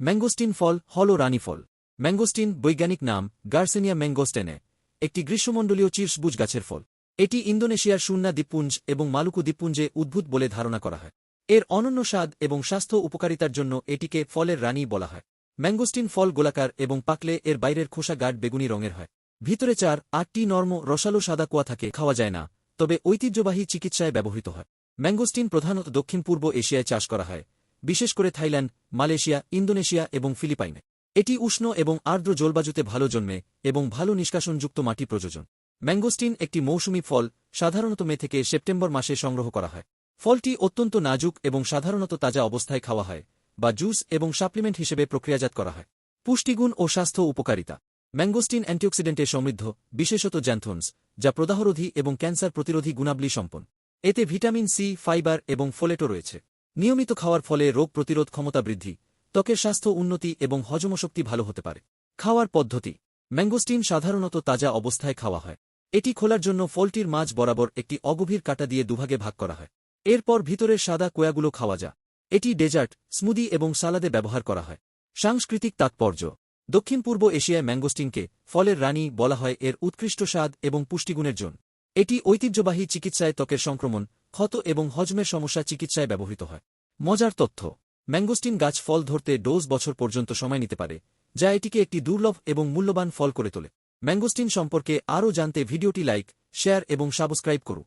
Mangosteen ফল হল রানী ফল। Mangosteen বৈজ্ঞানিক নাম গার্সেনিয়া ম্যাঙ্গোস্টেনে, একটি গ্রীষ্মমণ্ডলীয় চিরসবুজ গাছের ফল। এটি ইন্দোনেশিয়ার সুন্না দ্বীপপুঞ্জ এবং মালুকু দ্বীপপুঞ্জে উদ্ভূত বলে ধারণা করা হয়। এর অনন্য স্বাদ এবং স্বাস্থ্য উপকারিতার জন্য এটিকে ফলের রানী বলা হয়। ম্যাঙ্গোস্টিন ফল গোলাকার এবং পাকলে এর বাইরের খোসা গাঢ় বেগুনি রঙের হয়। ভিতরে চার আটটি নর্ম রসালো সাদা কুয়া থাকে খাওয়া যায় না, তবে ঐতিহ্যবাহী চিকিৎসায় ব্যবহৃত হয়। ম্যাঙ্গোস্টিন প্রধানত দক্ষিণ পূর্ব এশিয়ায় চাষ করা হয়। বিশেষ করে থাইল্যান্ড, মালয়েশিয়া, ইন্দোনেশিয়া এবং ফিলিপাইনে। এটি উষ্ণ এবং আর্দ্র জলবায়ুতে ভালো জন্মে এবং ভালো নিষ্কাশনযুক্ত মাটি প্রযোজন। ম্যাঙ্গোস্টিন একটি মৌসুমী ফল, সাধারণত মে থেকে সেপ্টেম্বর মাসে সংগ্রহ করা হয়। ফলটি অত্যন্ত নাজুক এবং সাধারণত তাজা অবস্থায় খাওয়া হয় বা জুস এবং সাপ্লিমেন্ট হিসেবে প্রক্রিয়াজাত করা হয়। পুষ্টিগুণ ও স্বাস্থ্য উপকারিতা। ম্যাঙ্গোস্টিন অ্যান্টিঅক্সিডেন্টে সমৃদ্ধ, বিশেষত জ্যান্থনস, যা প্রদাহরোধী এবং ক্যান্সার প্রতিরোধী গুণাবলী সম্পন্ন। এতে ভিটামিন সি, ফাইবার এবং ফোলেটো রয়েছে। নিয়মিত খাওয়ার ফলে রোগ প্রতিরোধ ক্ষমতা বৃদ্ধি, ত্বকের স্বাস্থ্য উন্নতি এবং হজমশক্তি ভালো হতে পারে। খাওয়ার পদ্ধতি, ম্যাঙ্গোস্টিন সাধারণত তাজা অবস্থায় খাওয়া হয়। এটি খোলার জন্য ফলটির মাঝ বরাবর একটি অগভীর কাটা দিয়ে দুভাগে ভাগ করা হয়। এরপর ভিতরের সাদা কোয়াগুলো খাওয়া যা এটি ডেজার্ট, স্মুদি এবং সালাদে ব্যবহার করা হয়। সাংস্কৃতিক তাৎপর্য দক্ষিণ পূর্ব এশিয়ায় ম্যাঙ্গোস্টিনকে ফলের রানী বলা হয় এর উৎকৃষ্ট স্বাদ এবং পুষ্টিগুণের জন্য এটি ঐতিহ্যবাহী চিকিৎসায় ত্বকের সংক্রমণ ক্ষত এবং হজমের সমস্যা চিকিৎসায় ব্যবহৃত হয়। মজার তথ্য, ম্যাঙ্গোস্টিন গাছ ফল ধরতে ডোজ বছর পর্যন্ত সময় নিতে পারে, যা এটিকে একটি দুর্লভ এবং মূল্যবান ফল করে তোলে। ম্যাঙ্গোস্টিন সম্পর্কে আরও জানতে ভিডিওটি লাইক, শেয়ার এবং সাবস্ক্রাইব করুন।